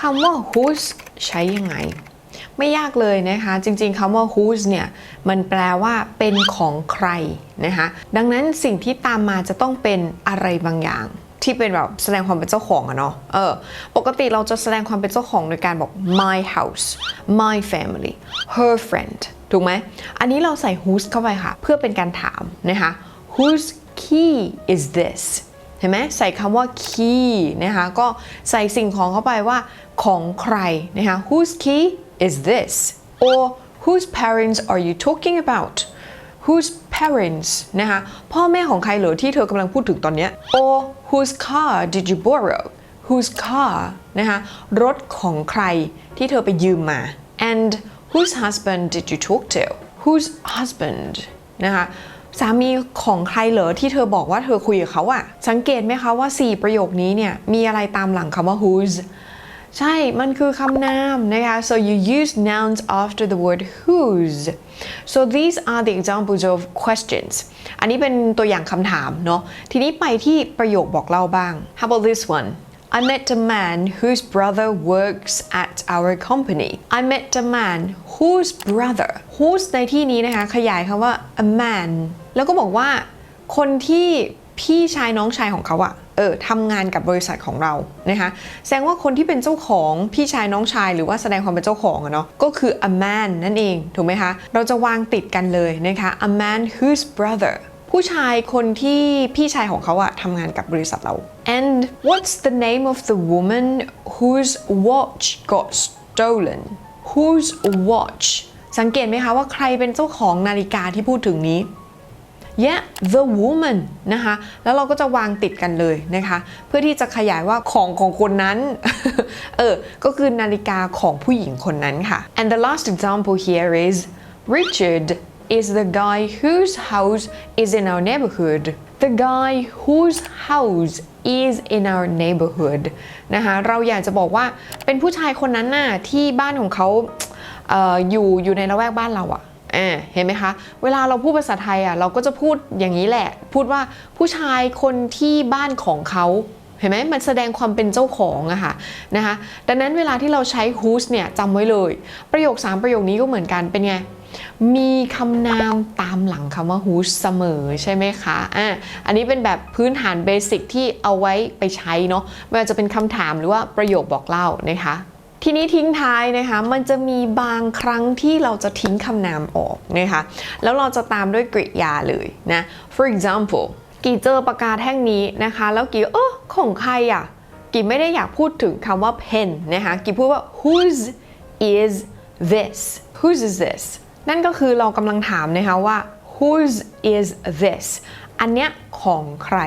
คำว่า whose ใช้ยังไง ไม่ยากเลยนะคะ จริงๆคำว่า whose เนี่ย มันแปลว่าเป็นของใครนะคะ ดังนั้นสิ่งที่ตามมาจะต้องเป็นอะไรบางอย่างที่เป็นแบบแสดงความเป็นเจ้าของอะเนาะ เออ ปกติเราจะแสดงความเป็นเจ้าของโดยการบอก my house my family her friend ถูกไหม อันนี้เราใส่ whose เข้าไปค่ะ เพื่อเป็นการถามนะคะ whose key is this เห็นไหมใส่คำว่า key นะคะก็ใส่สิ่งของเข้าไปว่าของใครนะคะ whose key is this or whose parents are you talking about whose parents นะคะพ่อแม่ของใครเหรอที่เธอกำลังพูดถึงตอนนี้ or whose car did you borrow whose car นะคะรถของใครที่เธอไปยืมมา and whose husband did you talk to whose husband นะคะ สามีของใครเหรอที่เธอบอกว่าเธอคุยกับเขาอะสังเกตไหมคะว่า 4 ประโยคนี้เนี่ยมีอะไรตามหลังคำว่า whose ใช่ มันคือคำนามนะคะ so you use nouns after the word whose so these are the examples of questions อันนี้เป็นตัวอย่างคำถามเนาะ ทีนี้ไปที่ประโยคบอกเล่าบ้าง how about this one I met a man whose brother works at our company. I met a man whose brother whose ในที่นี้นะคะ ขยายคำว่า a man แล้วก็บอกว่า คนที่พี่ชายน้องชายของเขาอะเออทำงานกับบริษัทของเรานะคะแสดงว่าคนที่เป็นเจ้าของพี่ชายน้องชายหรือว่าแสดงความเป็นเจ้าของอะเนาะก็คือ a man นั่นเอง ถูกไหมคะ เราจะวางติดกันเลยนะคะ a man whose brother ผู้ชายคนที่พี่ชายของเขาอะทำงานกับบริษัทเรา and what's the name of the woman whose watch got stolen whose watch สังเกตไหมคะว่าใครเป็นเจ้าของนาฬิกาที่พูดถึงนี้ yeah the woman นะคะ แล้วเราก็จะวางติดกันเลยนะคะ เพื่อที่จะขยายว่าของของคนนั้น เออ ก็คือนาฬิกาของผู้หญิงคนนั้นค่ะ and the last example here is Richard is the guy whose house is in our neighborhood the guy whose house is in our neighborhood นะคะเราอยากจะบอกว่าเป็นผู้ชายคนนั้นน่ะที่บ้านของเขาเอออยู่อยู่ในละแวกบ้านเราอะอ่าเห็นไหมคะ เวลาเราพูดภาษาไทยอะเราก็จะพูดอย่างนี้แหละ พูดว่าผู้ชายคนที่บ้านของเขาเห็นไหมมันแสดงความเป็นเจ้าของอะค่ะนะคะดังนั้นเวลาที่เราใช้ whose เนี่ยจำไว้เลย ประโยค 3 ประโยคนี้ก็เหมือนกันเป็นไง มีคำนามตามหลังคำว่า whose เสมอใช่ไหมคะอะอันนี้เป็นแบบพื้นฐานเบสิกที่เอาไว้ไปใช้เนาะไม่ว่าจะเป็นคำถามหรือว่าประโยคบอกเล่านะคะทีนี้ทิ้งท้ายนะคะ มันจะมีบางครั้งที่เราจะทิ้งคำนามออกนะคะ แล้วเราจะตามด้วยกริยาเลยนะ for example กี่เจอปากกาแท่งนี้นะคะ แล้วกี่เออของใครอะ กี่ไม่ได้อยากพูดถึงคำว่า pen นะคะ กี่พูดว่า whose is this whose is this นั่นก็คือเรากำลังถามนะคะว่า whose is this อันเนี้ยของใคร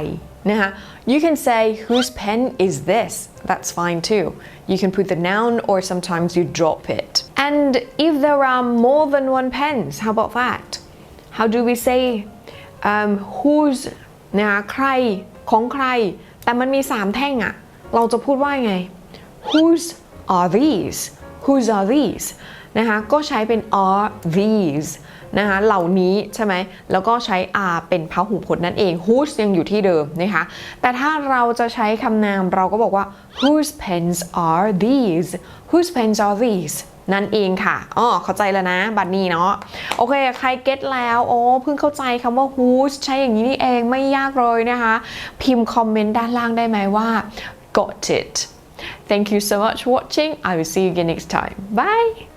นะคะ you can say whose pen is this that's fine too you can put the noun or sometimes you drop it and if there are more than one pens how about that how do we say um, whose นะคะใครของใคร แต่มันมี3แท่งอะเราจะพูดว่าไง whose are these whose are these นะคะก็ใช้เป็น are these นะคะเหล่านี้ใช่ไหมแล้วก็ใช้ are เป็นพหูพจน์นั่นเอง whose ยังอยู่ที่เดิมนะคะแต่ถ้าเราจะใช้คำนามเราก็บอกว่า whose pens are these whose pens are these นั่นเองค่ะ อ๋อ เข้าใจแล้วนะ บัดนี้เนาะ โอเค ใครเก็ตแล้ว โอ้ เพิ่งเข้าใจคำว่า whose ใช้อย่างนี้นี่เอง ไม่ยากเลยนะคะ พิมพ์คอมเมนต์ด้านล่างได้ไหมว่า got it Thank you so much for watching. I will see you again next time. Bye.